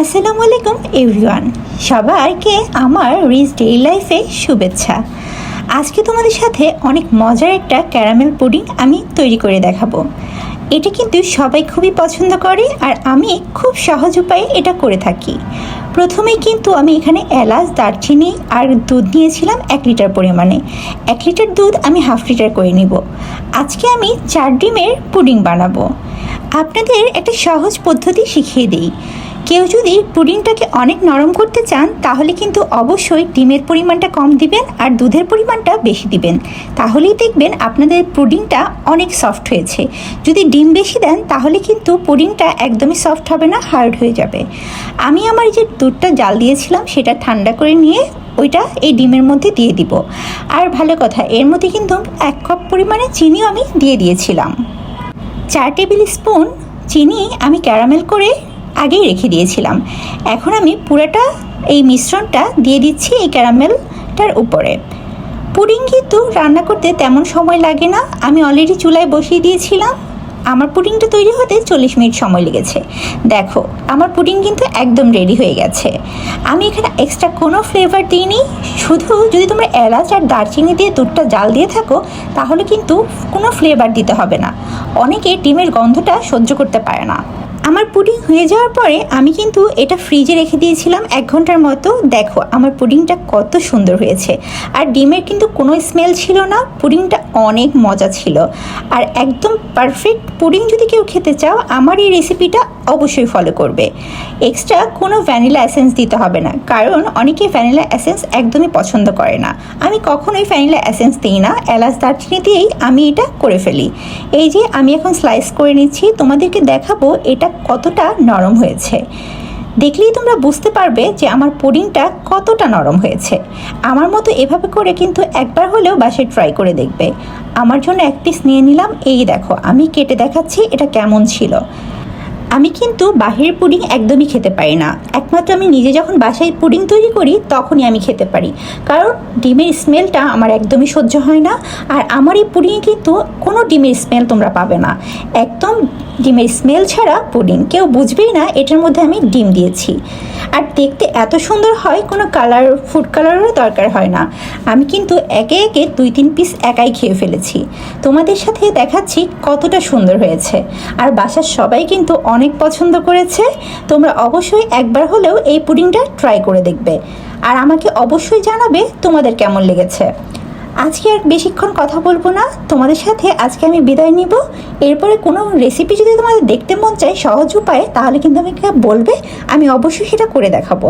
আসসালামু আলাইকুম, এভরিওয়ান। সবাইকে আমার রিচ ডেইলি লাইফে শুভেচ্ছা। আজকে তোমাদের সাথে অনেক মজার একটা ক্যারামেল পুডিং আমি তৈরি করে দেখাবো। এটা কিন্তু সবাই খুবই পছন্দ করে আর আমি খুব সহজ উপায়ে এটা করে থাকি। প্রথমেই কিন্তু আমি এখানে এলাচ, দারচিনি আর দুধ নিয়েছিলাম এক লিটার পরিমাণে। এক লিটার দুধ আমি হাফ লিটার করে নিব। আজকে আমি চার ডিমের পুডিং বানাবো। আপনাদের একটা সহজ পদ্ধতি শিখিয়ে দিই। কেউ যদি পুডিংটাকে অনেক নরম করতে চান, তাহলে কিন্তু অবশ্যই ডিমের পরিমাণটা কম দিবেন আর দুধের পরিমাণটা বেশি দিবেন। তাহলেই দেখবেন আপনাদের পুডিংটা অনেক সফট হয়েছে। যদি ডিম বেশি দেন, তাহলে কিন্তু পুডিংটা একদমই সফট হবে না, হার্ড হয়ে যাবে। আমি আমার যে দুধটা জাল দিয়েছিলাম, সেটা ঠান্ডা করে নিয়ে ওইটা এই ডিমের মধ্যে দিয়ে দিব। আর ভালো কথা, এর মধ্যে কিন্তু এক কাপ পরিমাণে চিনিও আমি দিয়ে দিয়েছিলাম। চার টেবিল স্পুন চিনি আমি ক্যারামেল করে আগেই রেখে দিয়েছিলাম। এখন আমি পুরোটা এই মিশ্রণটা দিয়ে দিচ্ছি এই ক্যারামেলটার উপরে। পুডিং কিন্তু রান্না করতে তেমন সময় লাগে না। আমি অলরেডি চুলায় বসিয়ে দিয়েছিলাম। আমার পুডিংটা তৈরি হতে চল্লিশ মিনিট সময় লেগেছে। দেখো, আমার পুডিং কিন্তু একদম রেডি হয়ে গেছে। আমি এখানে এক্সট্রা কোনো ফ্লেভার দিইনি। শুধু যদি তোমরা এলাচ আর দারচিনি দিয়ে দুধটা জাল দিয়ে থাকো, তাহলে কিন্তু কোনো ফ্লেভার দিতে হবে না। অনেকে ডিমের গন্ধটা সহ্য করতে পারে না। আমার পুডিং হয়ে যাওয়ার পরে আমি কিন্তু এটা ফ্রিজে রেখে দিয়েছিলাম এক ঘণ্টার মতো। দেখো, আমার পুডিংটা কত সুন্দর হয়েছে। আর ডিমের কিন্তু কোনো স্মেল ছিল না। পুডিংটা অনেক মজা ছিল। আর একদম পারফেক্ট পুডিং যদি কেউ খেতে চাও, আমার এই রেসিপিটা অবশ্যই ফলো করবে। এক্সট্রা কোনো ভ্যানিলা এসেন্স দিতে হবে না, কারণ অনেকে ভ্যানিলা এসেন্স একদমই পছন্দ করে না। আমি কখনোই ভ্যানিলা এসেন্স দিই না, এলাচ দারচিনি দিয়েই আমি এটা করে ফেলি। এই যে আমি এখন স্লাইস করে নিচ্ছি, তোমাদেরকে দেখাবো এটা কতটা নরম হয়েছে। দেখলেই তোমরা বুঝতে পারবে যে আমার পুডিংটা কতটা নরম হয়েছে। আমার মতো এভাবে করে কিন্তু একবার হলেও বাসায় ট্রাই করে দেখবে। আমার জন্য এক পিস নিয়ে নিলাম। এই দেখো, আমি কেটে দেখাচ্ছি এটা কেমন ছিল। আমি কিন্তু বাহিরের পুডিং একদমই খেতে পারি না। একমাত্র আমি নিজে যখন বাসায় পুডিং তৈরি করি, তখনই আমি খেতে পারি। কারণ ডিমের স্মেলটা আমার একদমই সহ্য হয় না, আর আমার এই পুডিংয়ে কিন্তু কোনো ডিমের স্মেল তোমরা পাবে না। একদম ডিমের স্মেল ছাড়া পুডিং। কেউ বুঝবেই না এটার মধ্যে আমি ডিম দিয়েছি। আর দেখতে এত সুন্দর হয়, কোনো কালার, ফুড কালারেরও দরকার হয় না। আমি কিন্তু একে একে দুই তিন পিস একাই খেয়ে ফেলেছি। তোমাদের সাথে দেখাচ্ছি কতটা সুন্দর হয়েছে। আর বাসার সবাই কিন্তু অনেক পছন্দ করেছে, তোমরা অবশ্যই একবার হলেও এই পুডিংটা ট্রাই করে দেখবে। আর আমাকে অবশ্যই জানাবে তোমাদের কেমন লেগেছে। আজকে আর বেশিক্ষণ কথা বলব না, তোমাদের সাথে আজকে আমি বিদায় নিব। এরপরে কোনো রেসিপি যদি তোমাদের দেখতে মন চায় সহজ উপায়ে, তাহলে কিন্তু আমাকে বলবে, আমি অবশ্যই সেটা করে দেখাবো।